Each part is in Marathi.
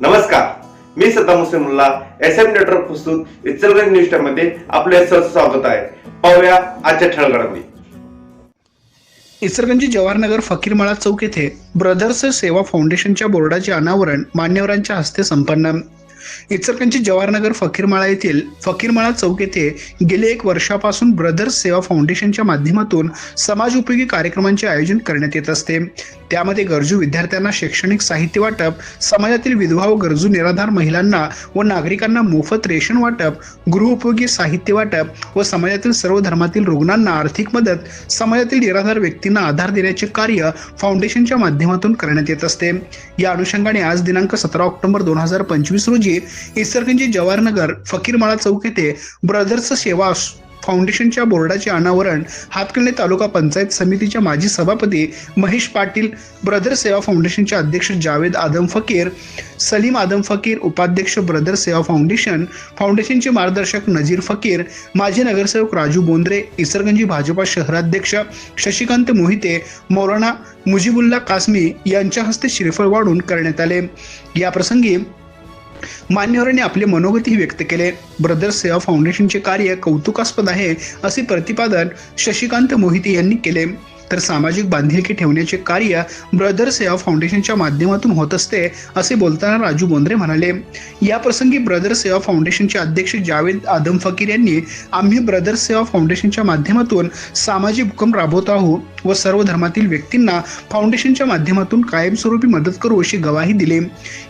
नमस्कार. मी Saddam Hussain S M network प्रस्तुत इचलगंज न्यूजमध्ये आपले सहर्ष स्वागत आहे. पाहूया आजच्या ठळगडामध्ये घडामोडी जवाहरनगर फकीरमाळा चौक येथे ब्रदर्स सेवा फाउंडेशनच्या बोर्डाचे अनावरण मान्यवरांच्या हस्ते संपन्न. इचलकरंजी जवाहरनगर फकीरमाळा येथील फकीरमाळा चौक येथे गेले एक वर्षापासून ब्रदर्स सेवा फाउंडेशनच्या माध्यमातून समाजोपयोगी कार्यक्रमांचे आयोजन करण्यात येत असते. त्यामध्ये गरजू विद्यार्थ्यांना शैक्षणिक साहित्य वाटप समाजातील विधवा व गरजू निराधार महिलांना व नागरिकांना मोफत रेशन वाटप गृहउपयोगी साहित्य वाटप व समाजातील सर्व धर्मातील रुग्णांना आर्थिक मदत समाजातील निराधार व्यक्तींना आधार देण्याचे कार्य फाउंडेशनच्या माध्यमातून करण्यात येत असते. या अनुषंगाने आज दिनांक सतरा ऑक्टोबर दोन हजार पंचवीस रोजी इसरगंजी जवाहरनगर फकीरमाळा चौक येथे ब्रदर्स सेवा फाउंडेशनच्या बोर्डाचे अनावरण हातकिल्ले तालुका पंचायत समितीच्या माजी सभापती महेश पाटील ब्रदर सेवा फाउंडेशनचे अध्यक्ष जावेद आदम फकीर सलीम आदम फकीर उपाध्यक्ष ब्रदर सेवा फाउंडेशन फाउंडेशनचे मार्गदर्शक नजीर फकीर माजी नगरसेवक राजू बोंद्रे इसरगंजी भाजपा शहराध्यक्ष शशिकांत मोहिते मौलाना मुजिबुल्ला कासमी यांच्या हस्ते श्रीफळ वाढून करण्यात आले. या प्रसंगी मान्यवरांनी आपले मनोगती व्यक्त केले. ब्रदर्स सेवा फाउंडेशनचे कार्य कौतुकास्पद आहे असे प्रतिपादन शशिकांत मोहिते यांनी केले. तर सामाजिक बांधिलकी ठेवण्याचे कार्य ब्रदर सेवा फाउंडेशनच्या माध्यमातून होत असते असे बोलताना राजू बोंद्रे म्हणाले. या प्रसंगी ब्रदर सेवा फाउंडेशनचे अध्यक्ष जावेद आदम फकीर यांनी आम्ही ब्रदर सेवा फाउंडेशनच्या माध्यमातून सामाजिक उपक्रम राबवत आहोत. व सर्व धर्मातील व्यक्तींना फाउंडेशनच्या माध्यमातून कायमस्वरूपी मदत करू अशी गवाही दिली.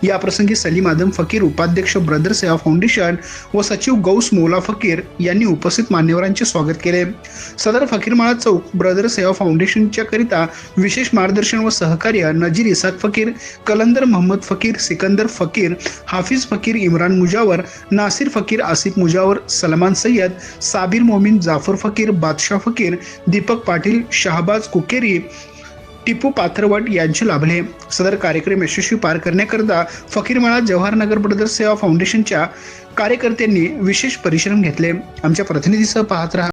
या प्रसंगी सलीम आदम फकीर उपाध्यक्ष ब्रदर सेवा फाउंडेशन व सचिव गौस मोला फकीर यांनी उपस्थित मान्यवरांचे स्वागत केले. सदर फकीरमाळा चौक ब्रदर सेवा फाउंडेशनच्या करिता विशेष मार्गदर्शन व सहकार्य नजीर इसाक फकीर कलंदर मोहम्मद फकीर सिकंदर फकीर हाफिज फकीर इम्रान मुजावर नासिर फकीर आसिफ मुजावर सलमान सय्यद साबिर मोमीन जाफर फकीर बादशाह फकीर दीपक पाटील शहाबाज कुकेरी टिपू पाथरवट यांचे लाभले. सदर कार्यक्रम यशस्वी पार करण्याकरता फकीरमाळा जवाहरनगर ब्रदर्स सेवा फाउंडेशनच्या कार्यकर्त्यांनी विशेष परिश्रम घेतले. आमच्या प्रतिनिधीसह पाहत राहा.